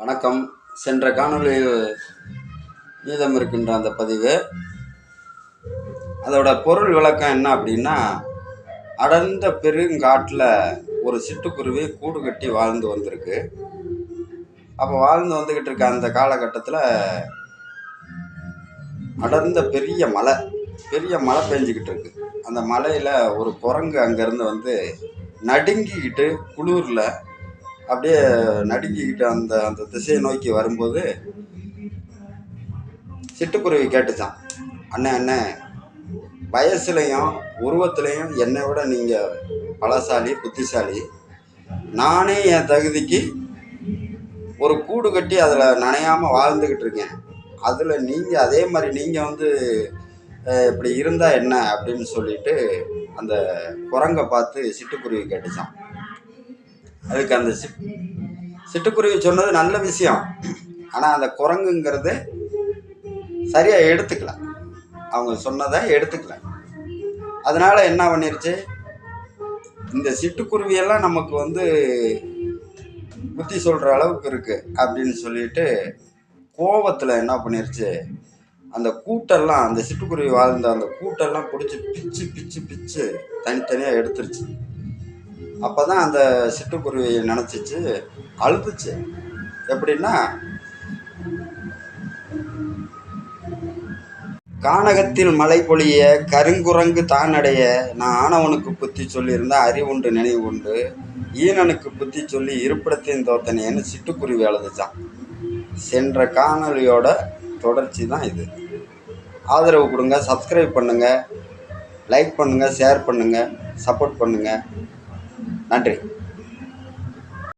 வணக்கம். சென்ற காணொலியில் மீதம் இருக்கின்ற அந்த பதிவு அதோட பொருள் விளக்கம் என்ன அப்படின்னா அடர்ந்த பெருங்காட்டில் ஒரு சிட்டுக்குருவி கூடு கட்டி வாழ்ந்து வந்திருக்கு. அப்போ வாழ்ந்து வந்துக்கிட்டு இருக்க அந்த காலகட்டத்தில் அடர்ந்த பெரிய மலை பெரிய மழை பெஞ்சிக்கிட்டு இருக்கு. அந்த மலையில் ஒரு குரங்கு அங்கேருந்து வந்து நடுங்கிக்கிட்டு குளூரில் அப்படியே நடுங்கிக்கிட்டு அந்த அந்த திசையை நோக்கி வரும்போது சிட்டுக்குருவி கேட்டுச்சான் அண்ணே அண்ணே வயசுலையும் உருவத்துலையும் என்னை விட நீங்கள் பலசாலி புத்திசாலி. நானே என் தகுதிக்கு ஒரு கூடு கட்டி அதில் நனையாமல் வாழ்ந்துக்கிட்டு இருக்கேன். அதில் நீங்கள் அதே மாதிரி நீங்கள் வந்து இப்படி இருந்தால் என்ன? அப்படின்னு சொல்லிட்டு அந்த குரங்கை பார்த்து சிட்டுக்குருவி கேட்டுச்சான் அதுக்கு அந்த சிட் சிட்டுக்குருவி சொன்னது நல்ல விஷயம். ஆனால் அந்த குரங்குங்கிறது சரியாக எடுத்துக்கல. அவங்க சொன்னதை எடுத்துக்கல. அதனால் என்ன பண்ணிருச்சு? இந்த சிட்டுக்குருவியெல்லாம் நமக்கு வந்து புத்தி சொல்கிற அளவுக்கு இருக்குது அப்படின்னு சொல்லிட்டு கோவத்தில் என்ன பண்ணிருச்சு? அந்த கூட்டெல்லாம் அந்த சிட்டுக்குருவி வாழ்ந்த அந்த கூட்டெல்லாம் பிடிச்சி பிச்சு பிச்சு பிச்சு தனித்தனியாக எடுத்துருச்சு. அப்போ தான் அந்த சிட்டுக்குருவியை நினச்சிச்சு அழுதுச்சு. எப்படின்னா கானகத்தில் மழை பொழிய கருங்குரங்கு தானடைய நான் ஆணவனுக்கு புத்தி சொல்லியிருந்தா அறிவுண்டு நினைவு உண்டு ஈனனுக்கு புத்தி சொல்லி இருப்பிடத்தையும் தோத்தனேன்னு சிட்டுக்குருவி அழுதுச்சான் சென்ற காணொளியோட தொடர்ச்சி தான் இது. ஆதரவு கொடுங்க சப்ஸ்கிரைப் பண்ணுங்கள் லைக் பண்ணுங்கள் ஷேர் பண்ணுங்கள் சப்போர்ட் பண்ணுங்கள் நன்றி.